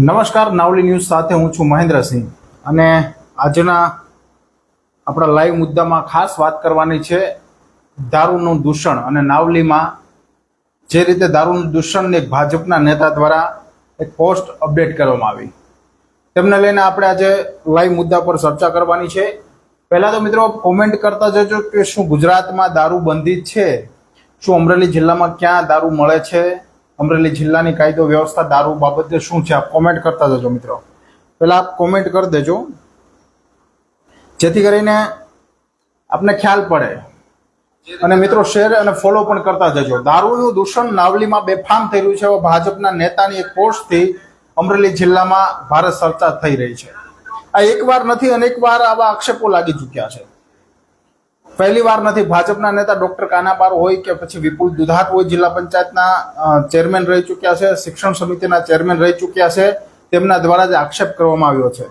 નમસ્કાર, નાવલી ન્યૂઝ સાથે હું છું મહેન્દ્રસિંહ. અને આજના આપણા લાઈવ મુદ્દામાં ખાસ વાત કરવાની છે દારૂનું દૂષણ. અને નાવલીમાં જે રીતે દારૂનું દૂષણને એક ભાજપના નેતા દ્વારા એક પોસ્ટ અપડેટ કરવામાં આવી. તેમને લઈને આપણે આજે લાઈવ મુદ્દા પર ચર્ચા કરવાની છે. પહેલાં તો મિત્રો કોમેન્ટ કરતા જજો કે શું ગુજરાતમાં દારૂ બંધી છે? શું અમરેલી જિલ્લામાં ક્યાં દારૂ મળે છે? અમરેલી જિલ્લાની કાયદો વ્યવસ્થા દારૂ બાબતે શું છે, આપ કોમેન્ટ કરતા જજો મિત્રો. પહેલાં આપ કોમેન્ટ કરી દેજો. જેથી કરીને આપને ખ્યાલ પડે. અને મિત્રો શેર અને ફોલો પણ કરતા જજો. દારૂનું દૂષણ નાવલીમાં બેફામ થઈ રહ્યું છે. હવે ભાજપના નેતાની એક પોસ્ટથી અમરેલી જિલ્લામાં ભારે ચર્ચા થઈ રહી છે. આ એકવાર નથી, અનેક વાર આવા આક્ષેપો લાગી ચૂક્યા છે. પહેલી વાર નથી. ભાજપના નેતા ડોક્ટર કાનાપાર હોય કે પછી વિપુલ દુધાત હોય, જિલ્લા પંચાયતના ચેરમેન રહી ચૂક્યા છે, શિક્ષણ સમિતિના ચેરમેન રહી ચૂક્યા છે, તેમના દ્વારા જ આક્ષેપ કરવામાં આવ્યો છે.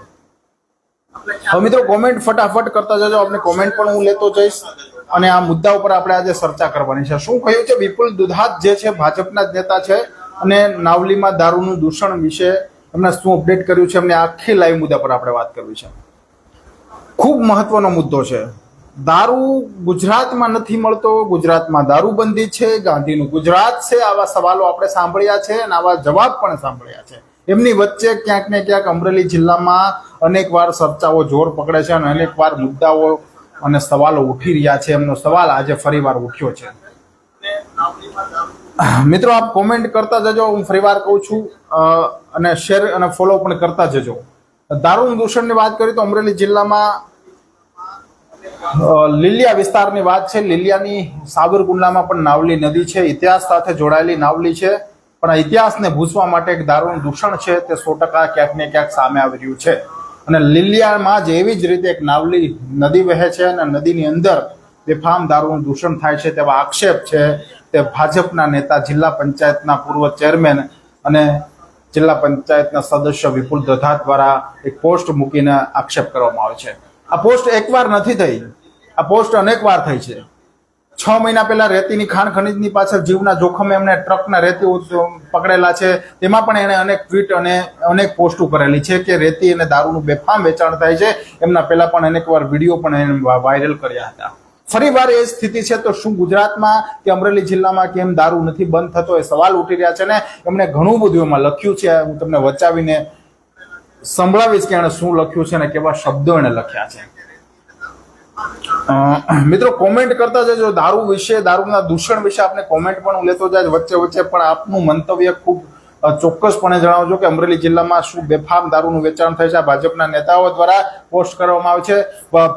હવે મિત્રો કોમેન્ટ ફટાફટ કરતા જજો. આપણે કોમેન્ટ પણ હું લેતો જઈશ અને આ મુદ્દા ઉપર આપણે આજે ચર્ચા કરવાની છે. શું કહ્યું છે? વિપુલ દુધાત જે છે, ભાજપના જ નેતા છે અને નાવલીમાં દારૂનું દૂષણ વિશે એમને શું અપડેટ કર્યું છે? એમને આખી લાઈવ મુદ્દા પર આપણે વાત કરવી છે. ખૂબ મહત્વનો મુદ્દો છે. દારૂ ગુજરાતમાં નથી મળતો, ગુજરાતમાં દારૂબંધી છે, ગાંધીનું ગુજરાત છે, આવા સવાલો આપણે સાંભળ્યા છે અને આવા જવાબ પણ સાંભળ્યા છે. એમની વચ્ચે ક્યાંક ને ક્યાંક અમરેલી જિલ્લામાં અનેક વાર ચર્ચાઓ જોર પકડે છે અને અનેક વાર મુદ્દાઓ અને સવાલો ઉઠી રહ્યા છે. એમનો સવાલ આજે ફરીવાર ઉઠ્યો છે. મિત્રો, આપ કોમેન્ટ કરતા જજો. હું ફરીવાર કહું છું અને શેર અને ફોલો પણ કરતા જજો. દારૂ દૂષણની વાત કરીએ તો અમરેલી જિલ્લામાં લીલિયા વિસ્તારની વાત છે. લીલિયાની સાબરકુંડલામાં પણ નાવલી નદી છે. ઇતિહાસ સાથે જોડાયેલી નાવલી છે. પણ આ ઇતિહાસને ભૂસવા માટે એક દારૂણ દૂષણ છે. તે સો ટકા ક્યાંક ને ક્યાંક સામે આવી રહ્યું છે. અને લીલિયામાં જ એવી જ રીતે એક નાવલી નદી વહે છે અને નદીની અંદર બેફામ દારૂનું દૂષણ થાય છે તેવા આક્ષેપ છે તે ભાજપના નેતા, જિલ્લા પંચાયતના પૂર્વ ચેરમેન અને જિલ્લા પંચાયતના સદસ્ય વિપુલ દધાત દ્વારા એક પોસ્ટ મૂકીને આક્ષેપ કરવામાં આવે છે. આ પોસ્ટ એકવાર નથી થઈ. આ પોસ્ટ અનેક વાર થઈ છે. છ મહિના પહેલા રેતીની ખાણ ખનીજની પાછળ જીવના જોખમે એમને ટ્રકના રેતી પકડેલા છે. તેમાં પણ એણે અનેક ટ્વીટ અને અનેક પોસ્ટો કરેલી છે કે રેતી અને દારૂનું બેફામ વેચાણ થાય છે. એમના પહેલા પણ અનેક વાર વીડિયો પણ એને વાયરલ કર્યા હતા. ફરી વાર એ સ્થિતિ છે તો શું ગુજરાતમાં કે અમરેલી જિલ્લામાં કેમ દારૂ નથી બંધ થતો એ સવાલ ઉઠી રહ્યા છે ને? એમણે ઘણું બધું એમાં લખ્યું છે. હું તમને વચાવીને સંભળાવીશ કે એણે શું લખ્યું છે અને કેવા શબ્દો એણે લખ્યા છે. મિત્રો કોમેન્ટ કરતા જજો. દારૂ વિશે, દારૂના દૂષણ વિશે આપણે કોમેન્ટ પણ હું લેતો જાય વચ્ચે વચ્ચે પણ આપનું મંતવ્ય ખૂબ ચોક્કસપણે જણાવજો કે અમરેલી જિલ્લામાં શું બેફામ દારૂનું વેચાણ થાય છે. ભાજપના નેતાઓ દ્વારા પોસ્ટ કરવામાં આવે છે.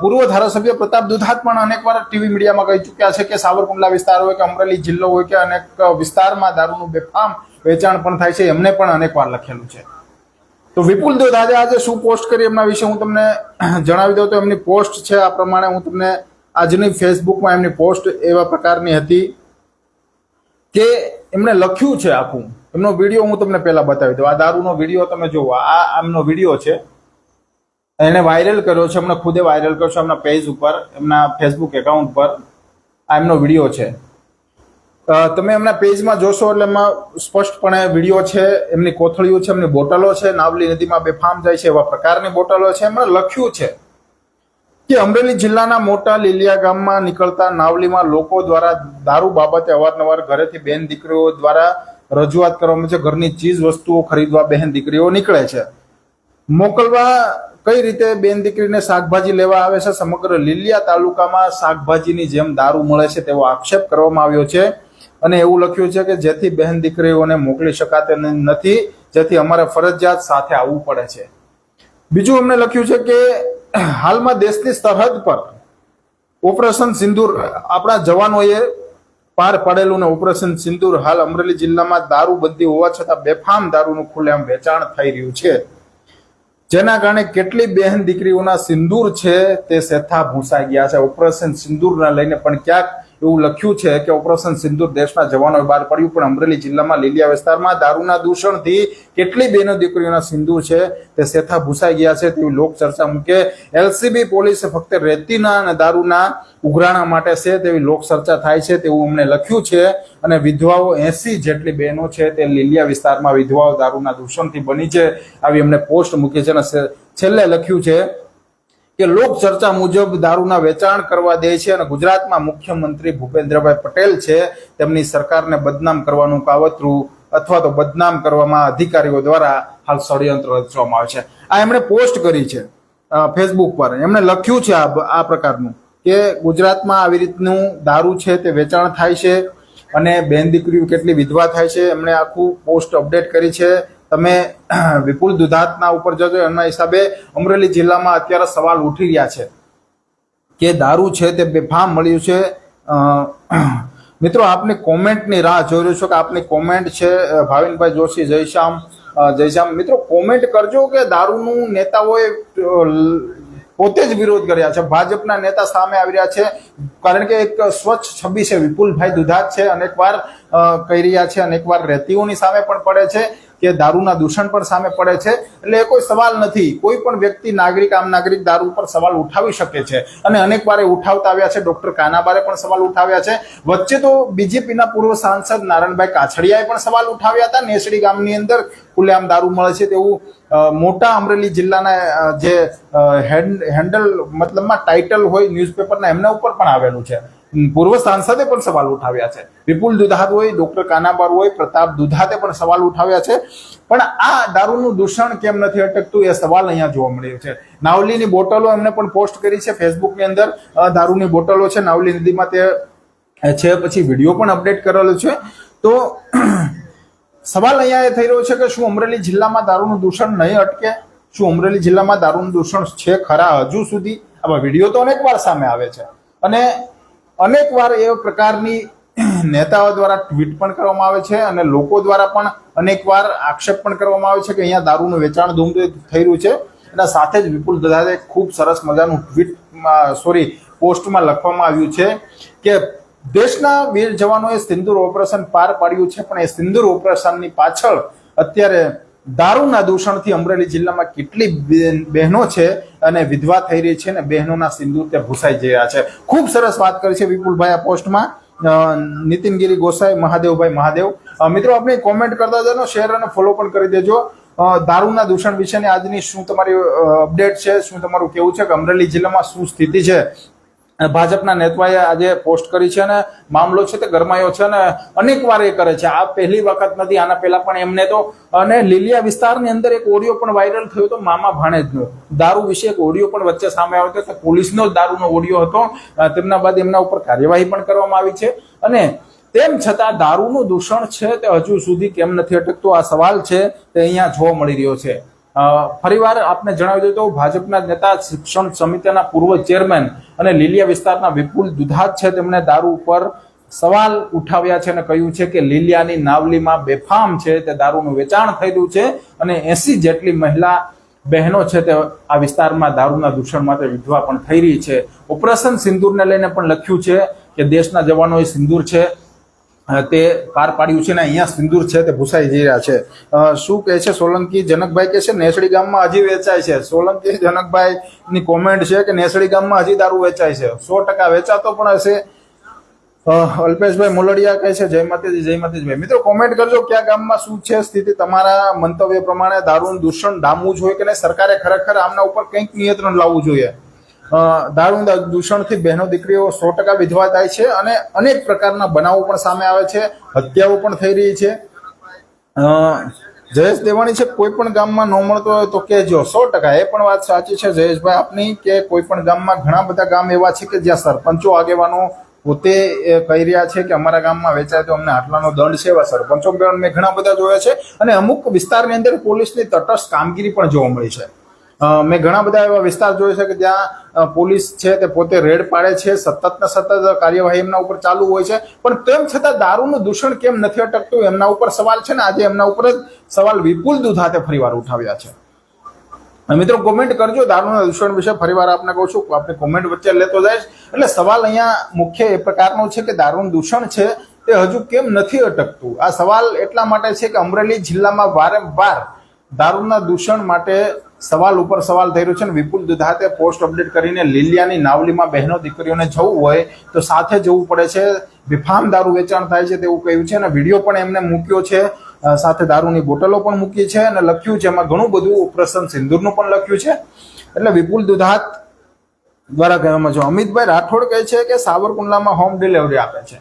પૂર્વ ધારાસભ્ય પ્રતાપ દુધાત પણ અનેકવાર ટીવી મીડિયામાં કહી ચૂક્યા છે કે સાવરકુંડલા વિસ્તાર હોય કે અમરેલી જિલ્લો હોય કે અનેક વિસ્તારમાં દારૂનું બેફામ વેચાણ પણ થાય છે. એમને પણ અનેકવાર લખેલું છે. તો વિપુલ દોધાજે આજે શું પોસ્ટ કરી એમના વિશે હું તમને જણાવી દઉં તો એમની પોસ્ટ છે આ પ્રમાણે હું તમને આજની ફેસબુકમાં એમની પોસ્ટ એવા પ્રકારની હતી કે એમણે લખ્યું છે આખું. એમનો વીડિયો હું તમને પહેલા બતાવી દઉં. આ દારૂનો વીડિયો તમે જુઓ આ એમનો વીડિયો છે. એને વાયરલ કર્યો છે. એમણે ખુદે વાયરલ કર્યો છે એમના પેજ ઉપર, એમના ફેસબુક એકાઉન્ટ પર આ એમનો વીડિયો છે. તમે એમના પેજમાં જોશો એટલે એમાં સ્પષ્ટપણે વીડિયો છે, એમની કોથળીઓ છે, એમની બોટલો છે, નાવલી નદીમાં બેફામ જાય છે એવા પ્રકારની બોટલો છે. એમણે લખ્યું છે કે અમરેલી જિલ્લાના મોટા લીલિયા ગામમાં નીકળતા નાવલીમાં લોકો દ્વારા દારૂ બાબતે અવારનવાર ઘરેથી બેન દીકરીઓ દ્વારા રજૂઆત કરવામાં છે. ઘરની ચીજ વસ્તુઓ ખરીદવા બહેન દીકરીઓ નીકળે છે. મોકલવા કઈ રીતે બેન દીકરીને શાકભાજી લેવા આવે છે? સમગ્ર લીલિયા તાલુકામાં શાકભાજીની જેમ દારૂ મળે છે તેવો આક્ષેપ કરવામાં આવ્યો છે. અને એવું લખ્યું છે કે જેથી બહેન દીકરીઓને મોકલી શકાતે નથી, જેથી અમારે ફરજિયાત સાથે આવવું પડે છે. બીજું અમને લખ્યું છે કે હાલમાં દેશની સરહદ પર ઓપરેશન સિંદૂર, આપણા જવાનોએ પાર પાડેલું ને ઓપરેશન સિંદૂર હાલ અમરેલી જિલ્લામાં દારૂબંધી હોવા છતાં બેફામ દારૂનું ખુલ્લેઆમ વેચાણ થઈ રહ્યું છે. જેના કારણે કેટલી બહેન દીકરીઓના સિંદૂર છે તે સેથા ભૂંસાઈ ગયા છે. ઓપરેશન સિંદૂરના લઈને પણ ક્યાંક એવું લખ્યું છે કે ઓપરેશન સિંધુર દેશના જવાનોએ બહાર પડ્યું, પણ અમરેલી જિલ્લામાં લીલિયા વિસ્તારમાં દારૂના દૂષણથી કેટલી બેનો દીકરીઓના સિંદૂર છે તે સેથા ભૂસાઈ ગયા છે તેવી લોક ચર્ચા મૂકે. એલસીબી પોલીસે ફક્ત રેતીના અને દારૂના ઉઘરાણા માટે છે તેવી લોક ચર્ચા થાય છે તેવું અમને લખ્યું છે. અને વિધવાઓ એસી જેટલી બહેનો છે તે લીલિયા વિસ્તારમાં વિધવાઓ દારૂના દૂષણથી બની છે. આવી અમને પોસ્ટ મૂકી છે અને છેલ્લે લખ્યું છે કે લોક ચર્ચા મુજબ દારૂના વેચાણ કરવા દે છે અને ગુજરાતમાં મુખ્યમંત્રી ભૂપેન્દ્રભાઈ પટેલ છે, તેમની સરકારને બદનામ કરવાનું કાવતરું અથવા તો બદનામ કરવામાં અધિકારીઓ દ્વારા હાલ ષડયંત્ર રચવામાં આવે છે. આ એમણે પોસ્ટ કરી છે ફેસબુક પર. એમણે લખ્યું છે આ પ્રકારનું કે ગુજરાતમાં આવી રીતનું દારૂ છે તે વેચાણ થાય છે અને બેન દીકરીઓ કેટલી વિધવા થાય છે, એમણે આખું પોસ્ટ અપડેટ કરી છે. તમે વિપુલ દુધાતના ઉપર જજો એમના હિસાબે અમરેલી જિલ્લામાં અત્યારે સવાલ ઉઠી રહ્યા છે કે દારૂ છે તે બેફામ મળ્યું છે. મિત્રો, આપની કોમેન્ટની રાહ જોઈ રહ્યો છું કે આપની કોમેન્ટ છે ભાવિનભાઈ જોશી, જયશ્યામ જયશ્યામ. મિત્રો, કોમેન્ટ કરજો કે દારૂનું નેતાઓએ પોતે જ વિરોધ કર્યા છે. ભાજપના નેતા સામે આવી રહ્યા છે. કારણ કે એક સ્વચ્છ છબી છે, વિપુલભાઈ દુધાત છે, અનેકવાર કહી રહ્યા છે, અનેકવાર રેતીઓની સામે પણ પડે છે કે દારૂના દૂષણ પણ સામે પડે છે. એટલે એ કોઈ સવાલ નથી. કોઈ પણ વ્યક્તિ નાગરિક, આમ નાગરિક દારૂ પર સવાલ ઉઠાવી શકે છે. અને અનેક એ ઉઠાવતા આવ્યા છે. ડોક્ટર કાનાબારે પણ સવાલ ઉઠાવ્યા છે. વચ્ચે તો બીજેપીના પૂર્વ સાંસદ નારાયણભાઈ કાછડિયાએ પણ સવાલ ઉઠાવ્યા હતા. નેસડી ગામની અંદર ખુલ્લેઆમ દારૂ મળે છે તેવું મોટા અમરેલી જિલ્લાના જે હેન્ડ- હેન્ડલ મતલબમાં ટાઇટલ હોય ન્યૂઝપેપરના એમના ઉપર પણ આવેલું છે. પૂર્વ સાંસદે પણ સવાલ ઉઠાવ્યા છે. વિપુલ દુધાત હોય, ડોક્ટર કાનાબાર હોય, પ્રતાપ દુધાતે પણ સવાલ ઉઠાવ્યા છે. પણ આ દારૂનું દૂષણ કેમ નથી અટકતું એ સવાલ અહીંયા જોવા મળ્યો છે. નાવલીની બોટલો એમને પણ પોસ્ટ કરી છે ફેસબુકની અંદર. દારૂની બોટલો છે. નાવલી નદીમાં તે છે, પછી વીડિયો પણ અપડેટ કરેલો છે. તો સવાલ અહીંયા એ થઈ રહ્યો છે કે શું અમરેલી જિલ્લામાં દારૂનું દૂષણ નહીં અટકે? શું અમરેલી જિલ્લામાં દારૂનું દૂષણ છે ખરા હજુ સુધી? આવા વીડિયો તો અનેક વાર સામે આવે છે. અને અનેક વાર એ પ્રકારની નેતાઓ દ્વારા ટ્વીટ પણ કરવામાં આવે છે અને લોકો દ્વારા પણ અનેક વાર આક્ષેપ પણ કરવામાં આવે છે કે અહીંયા દારૂનું વેચાણ ધૂમ થઈ રહ્યું છે. એના સાથે જ વિપુલ દધાદે ખૂબ સરસ મજાનું ટ્વીટમાં સોરી, પોસ્ટમાં લખવામાં આવ્યું છે કે દેશના વીર જવાનોએ સિંદૂર ઓપરેશન પાર પાડ્યું છે, પણ એ સિંદૂર ઓપરેશનની પાછળ અત્યારે દારૂના દૂષણથી અમરેલી જિલ્લામાં કેટલી બહેનો છે અને વિધવા થઈ રહી છે અને બહેનોના સિંદૂર તે ભૂસાઈ જઈ રહ્યા છે. ખૂબ સરસ વાત કરી છે વિપુલભાઈ આ પોસ્ટમાં. નીતિનગીરી ગોસાઈ, મહાદેવભાઈ મહાદેવ. મિત્રો આપણે કોમેન્ટ કરતા જજો શેર અને ફોલો પણ કરી દેજો. દારૂના દૂષણ વિશેની આજની શું તમારી અપડેટ છે? શું તમારું કેવું છે કે અમરેલી જિલ્લામાં શું સ્થિતિ છે? ભાજપના નેતાએ આજે પોસ્ટ કરી છે અને મામલો છે તે ગરમાયો છે અને અનેક વાર એ કરે છે. આ પહેલી વખત નથી, આના પહેલા પણ એમને તો. અને લીલિયા વિસ્તારની અંદર એક ઓડિયો પણ વાયરલ થયો હતો, મામા ભાણેજનો. દારૂ વિશે એક ઓડિયો પણ વચ્ચે સામે આવ્યો હતો કે પોલીસનો જ દારૂનો ઓડિયો હતો. તેમના બાદ એમના ઉપર કાર્યવાહી પણ કરવામાં આવી છે. અને તેમ છતાં દારૂનું દૂષણ છે તે હજુ સુધી કેમ નથી અટકતું? આ સવાલ છે તે અહીંયા જોવા મળી રહ્યો છે. ફરીવાર આપને જણાવી દઉં તો ભાજપના નેતા શિક્ષણ સમિતિના પૂર્વ ચેરમેન અને લીલિયા વિસ્તારના વિપુલ દુધાત છે. તેમણે દારૂ ઉપર સવાલ ઉઠાવ્યા છે અને કહ્યું છે કે લીલિયાની નાવલીમાં બેફામ છે. તે દારૂનું વેચાણ થયેલું છે અને એસી જેટલી મહિલા બહેનો છે તે આ વિસ્તારમાં દારૂના દૂષણ માટે વિધવા પણ થઈ રહી છે. ઓપરેશન સિંદૂરને લઈને પણ લખ્યું છે કે દેશના જવાનોએ સિંદૂર છે. તે પાર પાડ્યું છે ને અહીંયા સિંદૂર છે તે ભૂસાઈ જઈ રહ્યા છે. શું કહે છે સોલંકી? જનકભાઈ કે છે, નેસડી ગામમાં હજી વેચાય છે. સોલંકી જનકભાઈ ની કોમેન્ટ છે કે, નેસડી ગામમાં હજી દારૂ વેચાય છે. સો ટકા વેચાતો પણ હશે. અલ્પેશભાઈ મોલડિયા કહે છે, જય માતાજી, જય માતાજીભાઈ મિત્રો કોમેન્ટ કરજો કયા ગામમાં શું છે સ્થિતિ. તમારા મંતવ્ય પ્રમાણે દારૂનું દૂષણ ડામવું જોઈએ કે સરકારે ખરેખર આમના ઉપર કંઈક નિયંત્રણ લાવવું જોઈએ. અ, દારૂ દૂષણથી બહેનો દીકરીઓ સો ટકા વિધવા થાય છે અને અનેક પ્રકારના બનાવો પણ સામે આવે છે હત્યાઓ પણ થઈ રહી છે. જયેશ દેવાણી છે કોઈ પણ ગામમાં ન મળતો હોય તો કહેજો. સો ટકા એ પણ વાત સાચી છે જયેશભાઈ આપની કે કોઈ પણ ગામમાં ઘણા બધા ગામ એવા છે કે જ્યાં સરપંચો આગેવાનો પોતે કહી રહ્યા છે કે અમારા ગામમાં વેચાય તો અમને આટલાનો દંડ છે એવા સરપંચો મેં ઘણા બધા જોયા છે. અને અમુક વિસ્તારની અંદર પોલીસની તટસ્થ કામગીરી પણ જોવા મળી છે. મેં ઘણા બધા એવા વિસ્તાર જોયા છે કે જ્યાં પોલીસ છે તે પોતે રેડ પાડે છે સતત ને સતત કાર્યવાહી એમના ઉપર ચાલુ હોય છે. પણ તેમ છતાં દારૂનું દૂષણ કેમ નથી અટકતું? એમના ઉપર સવાલ છે ને? આજે એમના ઉપર જ સવાલ વિપુલ દુધાતે ફરીવાર ઉઠાવ્યા છે. મિત્રો કોમેન્ટ કરજો દારૂના દૂષણ વિશે. ફરીવાર આપને કહું છું આપણે કોમેન્ટ વચ્ચે લેતો જઈશ. એટલે સવાલ અહીંયા મુખ્ય એ પ્રકારનો છે કે દારૂનું દૂષણ છે તે હજુ કેમ નથી અટકતું? આ સવાલ એટલા માટે છે કે અમરેલી જિલ્લામાં વારંવાર દારૂના દૂષણ માટે સવાલ ઉપર સવાલ થઈ રહ્યો છે અને વિપુલ દુધાતે પોસ્ટ અપડેટ કરીને લીલિયાની નાવલીમાં બહેનો દીકરીઓને જવું હોય તો સાથે જવું પડે છે. બેફામ દારૂ વેચાણ થાય છે તેવું કહ્યું છે અને વીડિયો પણ એમને મૂક્યો છે. સાથે દારૂની બોટલો પણ મૂકી છે અને લખ્યું છે, એમાં ઘણું બધું ઓપરેશન સિંદૂરનું પણ લખ્યું છે. એટલે વિપુલ દુધાત દ્વારા કહેવામાં જો અમિતભાઈ રાઠોડ કહે છે કે સાવરકુંડલામાં હોમ ડિલિવરી આપે છે.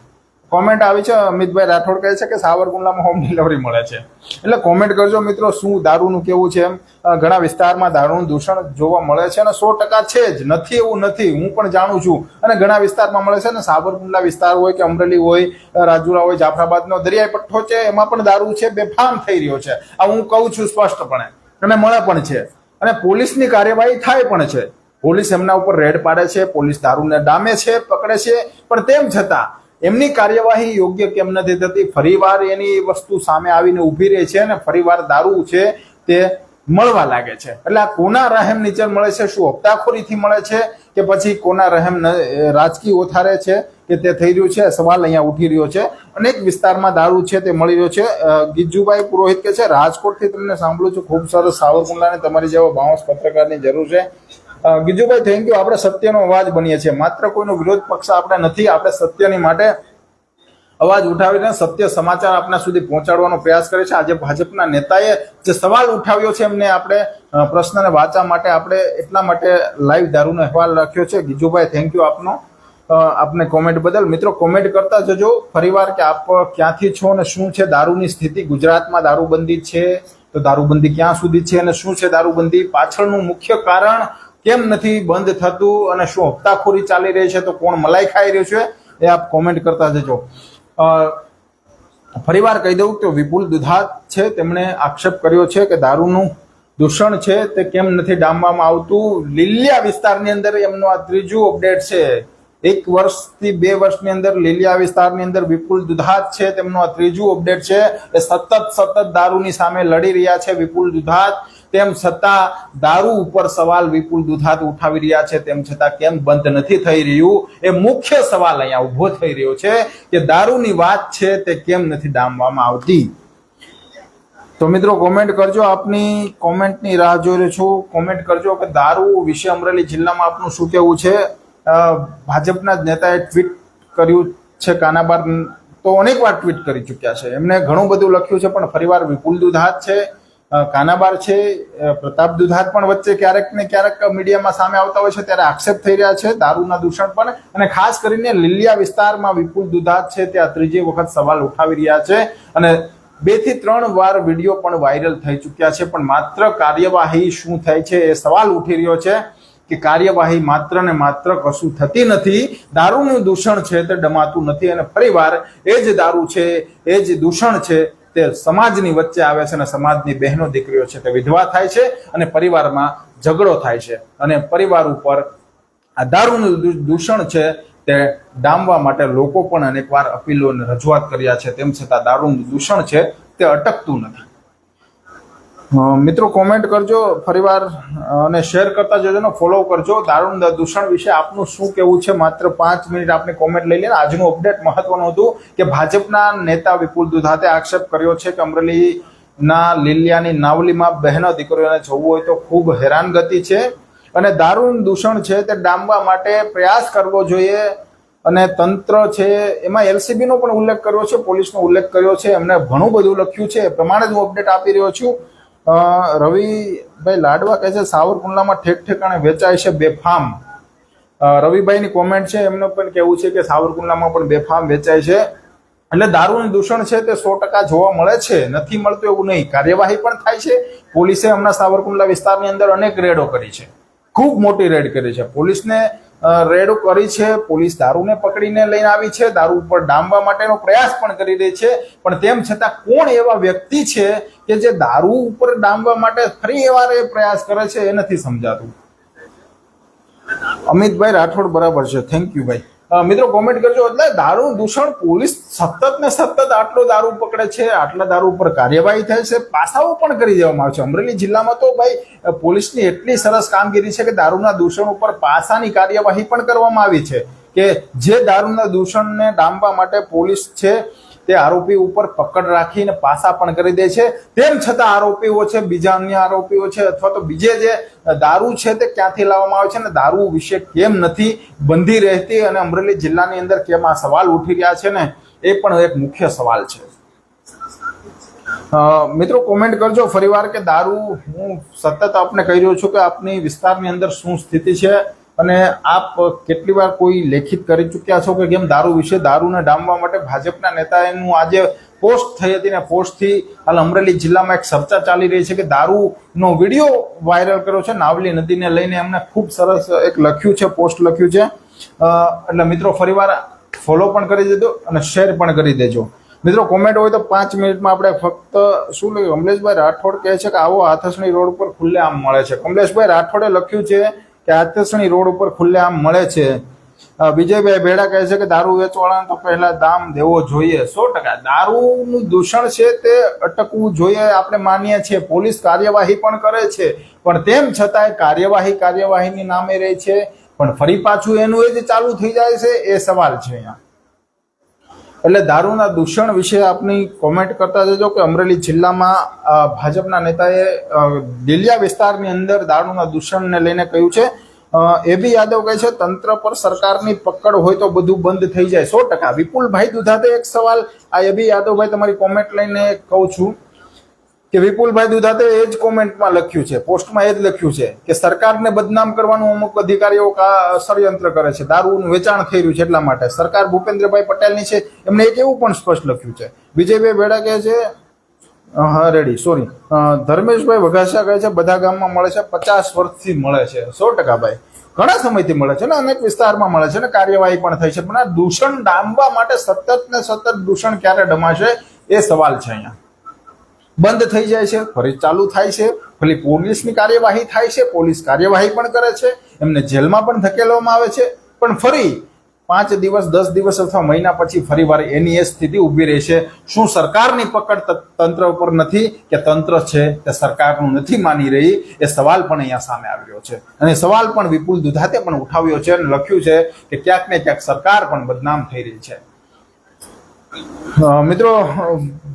કોમેન્ટ આવી છે, અમિતભાઈ રાઠોડ કહે છે કે સાવરકુંડલામાં હોમ ડિલિવરી મળે છે. એટલે કોમેન્ટ કરજો મિત્રો, શું દારૂનું કેવું છે એમ. ઘણા વિસ્તારમાં દારૂનું દૂષણ જોવા મળે છે અને સો ટકા છે જ. નથી એવું નથી. હું પણ જાણું છું. અને ઘણા વિસ્તારમાં મળે છે ને સાવરકુંડલા વિસ્તાર હોય કે અમરેલી હોય રાજુરા હોય, જાફરાબાદનો દરિયાઈ પટ્ટો છે, એમાં પણ દારૂ છે, બેફામ થઈ રહ્યો છે. આ હું કહું છું સ્પષ્ટપણે. અને મળે પણ છે. અને પોલીસની કાર્યવાહી થાય પણ છે. પોલીસ એમના ઉપર રેડ પાડે છે, પોલીસ દારૂને ડામે છે, પકડે છે. પણ તેમ છતાં એમની કાર્યવાહી યોગ્ય કેમ નથી થતી? ફરીવાર એની વસ્તુ સામે આવીને ઊભી રહે છે અને ફરીવાર દારૂ છે તે મળવા લાગે છે. એટલે આ કોના રહેમ નીચે મળે છે? શું હપ્તાખોરીથી મળે છે કે પછી કોના રહેમ રાજકીય ઓથારે છે કે તે થઈ રહ્યું છે? સવાલ અહીંયા ઉઠી રહ્યો છે. અનેક વિસ્તારમાં દારૂ છે તે મળી રહ્યો છે. ગીજુભાઈ પુરોહિત કે છે? રાજકોટથી તમને સાંભળું છું, ખૂબ સરસ સાવરકુંડલાને તમારી જેવા બાઉન્સ પત્રકારની જરૂર છે. ગિજુભાઈ થેન્ક યુ આપણે સત્યનો અવાજ બનીએ છીએ. માત્ર કોઈનો વિરોધ પક્ષ આપણે નથી, આપણે સત્યની માટે અવાજ ઉઠાવીને સત્ય સમાચાર આપના સુધી પહોંચાડવાનો પ્રયાસ કરે છે. આજે ભાજપના નેતાએ જે સવાલ ઉઠાવ્યો છે એમને આપણે પ્રશ્નને વાંચવા માટે આપણે એટલા માટે લાઈવ દારૂનો અહેવાલ રાખ્યો છે. ગીજુભાઈ થેન્ક યુ આપનો. આપને કોમેન્ટ બદલ. મિત્રો કોમેન્ટ કરતા જજો. ફરીવાર કે આપ ક્યાંથી છો અને શું છે દારૂની સ્થિતિ? ગુજરાતમાં દારૂબંધી છે તો દારૂબંધી ક્યાં સુધી છે અને શું છે દારૂબંધી? પાછળનું મુખ્ય કારણ કેમ નથી? બંધ થતું અને શું હપ્તાખોરી ચાલી રહી છે તો કોણ મલાઈ ખાઈ રહ્યું છે? એ આપ કોમેન્ટ કરતા જજો. ફરીવાર કહી દઉં તો વિપુલ દુધાત છે, તેમણે આક્ષેપ કર્યો છે કે દારૂનું દૂષણ છે, તે કેમ નથી ડામવામાં આવતું? લીલિયા વિસ્તારની અંદર એમનું આ ત્રીજું અપડેટ છે. એક વર્ષથી બે વર્ષની અંદર લીલિયા વિસ્તારની અંદર વિપુલ દુધાત છે, તેમનું આ ત્રીજું અપડેટ છે. એ સતત સતત દારૂની સામે લડી રહ્યા છે વિપુલ દુધાત. તેમ છતાં દારૂ ઉપર સવાલ વિપુલ દુધાત ઉઠાવી રહ્યા છે, તેમ છતાં કેમ બંધ નથી થઈ રહ્યું? એ મુખ્ય સવાલ અહીંયા ઊભો થઈ રહ્યો છે કે દારૂની વાત છે તે કેમ નથી ડામવામાં આવતી? તો મિત્રો કોમેન્ટ કરજો આપની, કોમેન્ટની રાહ જોઈ રહ્યો છું. કોમેન્ટ કરજો કે દારૂ વિશે અમરેલી જિલ્લામાં આપનું શું કેવું છે? ભાજપના જ નેતાએ ટ્વીટ કર્યું છે કાનાબાર, તો અનેક વાર ટ્વીટ કરી ચૂક્યા છે. એમને ઘણું બધું લખ્યું છે, પણ ફરીવાર વિપુલ દુધાત છે. કાનાબાર છે પ્રતાપ દુધાત પણ વચ્ચે ક્યારેક ને ક્યારેક મીડિયામાં સામે આવતા હોય છે, ત્યારે આક્ષેપ થઈ રહ્યા છે, દારૂના દૂષણ પણ. અને ખાસ કરીને લીલિયા વિસ્તારમાં વિપુલ દુધાત છે, તે આ ત્રીજી વખત સવાલ ઉઠાવી રહ્યા છે. અને બેથી ત્રણ વાર વીડિયો પણ વાયરલ થઈ ચૂક્યા છે, પણ માત્ર કાર્યવાહી શું થાય છે એ સવાલ ઉઠી રહ્યો છે કે કાર્યવાહી માત્ર ને માત્ર કશું થતી નથી, દારૂનું દૂષણ છે તે ડમાતું નથી અને ફરીવાર એ જ દારૂ છે, એ જ દૂષણ છે તે સમાજની વચ્ચે આવે છે અને સમાજની બહેનો દીકરીઓ છે તે વિધવા થાય છે અને પરિવારમાં ઝઘડો થાય છે. અને પરિવાર ઉપર આ દારૂનું દૂષણ છે તે ડામવા માટે લોકો પણ અનેકવાર અપીલો અને રજૂઆત કર્યા છે. તેમ છતાં દારૂનું દૂષણ છે તે અટકતું નથી. મિત્રો કોમેન્ટ કરજો, ફરીવાર અને શેર કરતા જજો ને ફોલો કરજો. દારૂણ દૂષણ વિશે આપનું શું કેવું છે? માત્ર પાંચ મિનિટ આપણે કોમેન્ટ લઈ લે આજનું અપડેટ મહત્વનું હતું કે ભાજપના નેતા વિપુલ દુધાતે આક્ષેપ કર્યો છે કે અમરેલીના લીલિયાની નાવલીમાં બહેનો દીકરીઓને જવું હોય તો ખૂબ હેરાનગતિ છે અને દારૂણ દૂષણ છે તે ડામવા માટે પ્રયાસ કરવો જોઈએ અને તંત્ર છે, એમાં એલસીબી નો પણ ઉલ્લેખ કર્યો છે, પોલીસનો ઉલ્લેખ કર્યો છે એમને ઘણું બધું લખ્યું છે. એ પ્રમાણે જ હું અપડેટ આપી રહ્યો છું. રવિભાઈ લાડવા કહે છે, સાવરકુંડલામાં ઠેક ઠેકાણે વેચાય છે બેફામ રવિભાઈની કોમેન્ટ છે, એમનું પણ કેવું છે કે સાવરકુંડલામાં પણ બેફામ વેચાય છે. એટલે દારૂનું દૂષણ છે તે સો ટકા જોવા મળે છે, નથી મળતું એવું નહીં. કાર્યવાહી પણ થાય છે. પોલીસે હમણાં સાવરકુંડલા વિસ્તારની અંદર અનેક રેડો કરી છે. ખૂબ મોટી રેડ કરી છે. પોલીસને રેડો કરી છે. પોલીસ દારૂને પકડીને લઈને આવી છે. દારૂ ઉપર ડામવા માટેનો પ્રયાસ પણ કરી રહી છે. પણ તેમ છતાં કોણ એવા વ્યક્તિ છે કે જે દારૂ ઉપર ડામવા માટે ફરી એવા પ્રયાસ કરે છે એ નથી સમજાતું? અમિતભાઈ રાઠોડ બરાબર છે. થેન્ક યુ ભાઈ મિત્રો કોમેન્ટ કરજો. એટલે દારૂ દૂષણ પોલીસ સતત ને સતત આટલો દારૂ પકડે છે, આટલા દારૂ ઉપર કાર્યવાહી થાય છે. પાસાઓ પણ કરી દેવામાં આવે છે. અમરેલી જિલ્લામાં તો ભાઈ પોલીસની એટલી સરસ કામગીરી છે કે દારૂના દૂષણ ઉપર પાસાની કાર્યવાહી પણ કરવામાં આવી છે કે જે દારૂના દૂષણને ડામવા માટે પોલીસ છે તે આરોપી ઉપર પકડ રાખીને પાસા પણ કરી દે છે. તેમ છતાં આરોપીઓ છે, બીજા અન્ય આરોપીઓ છે અથવા તો બીજે જે દારૂ છે તે ક્યાંથી લાવવામાં આવે છે અને દારૂ વિશે કેમ નથી, બંધી રહેતી અને અમરેલી જિલ્લાની અંદર કેમ આ સવાલ ઉઠી રહ્યા છે ને એ પણ એક મુખ્ય સવાલ છે. મિત્રો કોમેન્ટ કરજો ફરીવાર કે દારૂ હું સતત આપને કહી રહ્યો છું કે આપની વિસ્તારની અંદર શું સ્થિતિ છે? અને આપ કેટલી વાર કોઈ લેખિત કરી ચૂક્યા છો કે કેમ દારૂ વિશે દારૂને ડામવા માટે ભાજપના નેતાએનું આજે પોસ્ટ થઈ હતી ને પોસ્ટથી હાલ અમરેલી જિલ્લામાં એક ચર્ચા ચાલી રહી છે કે દારૂનો વીડિયો વાયરલ કર્યો છે. નાવલી નદીને લઈને એમને ખૂબ સરસ એક લખ્યું છે, પોસ્ટ લખ્યું છે. એટલે મિત્રો ફરીવાર ફોલો પણ કરી દેજો અને શેર પણ કરી દેજો. મિત્રો કોમેન્ટ હોય તો પાંચ મિનિટમાં આપણે ફક્ત શું લખ્યું? કમલેશભાઈ રાઠોડ કહે છે કે આવો હાથસણી રોડ ઉપર ખુલ્લે આમ મળે છે. કમલેશભાઈ રાઠોડે લખ્યું છે કે હાથસણી રોડ ઉપર ખુલ્લે આમ મળે છે. વિજયભાઈ ભેડા કહે છે કે દારૂ વેચવાળાને તો પહેલા દામ દેવો જોઈએ. સો ટકા. દારૂનું દૂષણ છે તે અટકવું જોઈએ આપણે માનીએ છીએ. પોલીસ કાર્યવાહી પણ કરે છે. પણ તેમ છતાંય કાર્યવાહી કાર્યવાહીની નામે રહે છે. પણ ફરી પાછું એનું એ જ ચાલુ થઈ જાય છે. એ સવાલ છે અહીંયા. એટલે દારૂના દૂષણ વિશે આપની કોમેન્ટ કરતા જજો કે અમરેલી જિલ્લામાં ભાજપના નેતાએ દિલિયા વિસ્તારની અંદર દારૂના દૂષણને લઈને કહ્યું છે. એબી યાદવ કહે છે, તંત્ર પર સરકારની પકડ હોય તો બધું બંધ થઈ જાય. સો ટકા. વિપુલભાઈ દુધાતે એક સવાલ, આ એ બી યાદવભાઈ તમારી કોમેન્ટ લઈને કહું છું. કે વિપુલભાઈ દુધાતે એ જ કોમેન્ટમાં લખ્યું છે, પોસ્ટમાં એ જ લખ્યું છે કે સરકારને બદનામ કરવાનું અમુક અધિકારીઓ ષડયંત્ર કરે છે, દારૂનું વેચાણ થઈ રહ્યું છે એટલા માટે. સરકાર ભૂપેન્દ્રભાઈ પટેલની છે, એમણે એક એવું પણ સ્પષ્ટ લખ્યું છે. વિજયભાઈ ભેડા કહે છે હા, રેડી, સોરી. ધર્મેશભાઈ વઘાસિયા કહે છે, બધા ગામમાં મળે છે, પચાસ વર્ષથી મળે છે. સો ટકા ભાઈ. ઘણા સમયથી મળે છે ને, અનેક વિસ્તારમાં મળે છે ને, કાર્યવાહી પણ થઈ છે. પણ આ દૂષણ ડામવા માટે સતત ને સતત દૂષણ ક્યારે ડમાશે એ સવાલ છે અહીંયા. બંધ થઈ જાય છે, ફરી ચાલુ થાય છે ફરી પોલીસની કાર્યવાહી થાય છે, પોલીસ કાર્યવાહી પણ કરે છે, એમને જેલમાં પણ ધકેલવામાં આવે છે, પણ ફરી પાંચ દિવસ, દસ દિવસ અથવા મહિના પછી ફરીવાર એની એ સ્થિતિ ઊભી છે શું સરકારની પકડ તંત્ર ઉપર નથી કે તંત્ર છે તે સરકારનું નથી માની રહી? એ સવાલ પણ અહીંયા સામે આવ્યો છે. અને સવાલ પણ વિપુલ દુધાતે પણ ઉઠાવ્યો છે અને લખ્યું છે કે ક્યાંક ને ક્યાંક સરકાર પણ બદનામ થઈ રહી છે. મિત્રો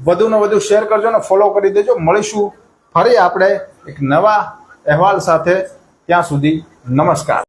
વધુ ને વધુ શેર કરજો ને ફોલો કરી દેજો. મળીશું ફરી આપણે એક નવા અહેવાલ સાથે ત્યાં સુધી નમસ્કાર.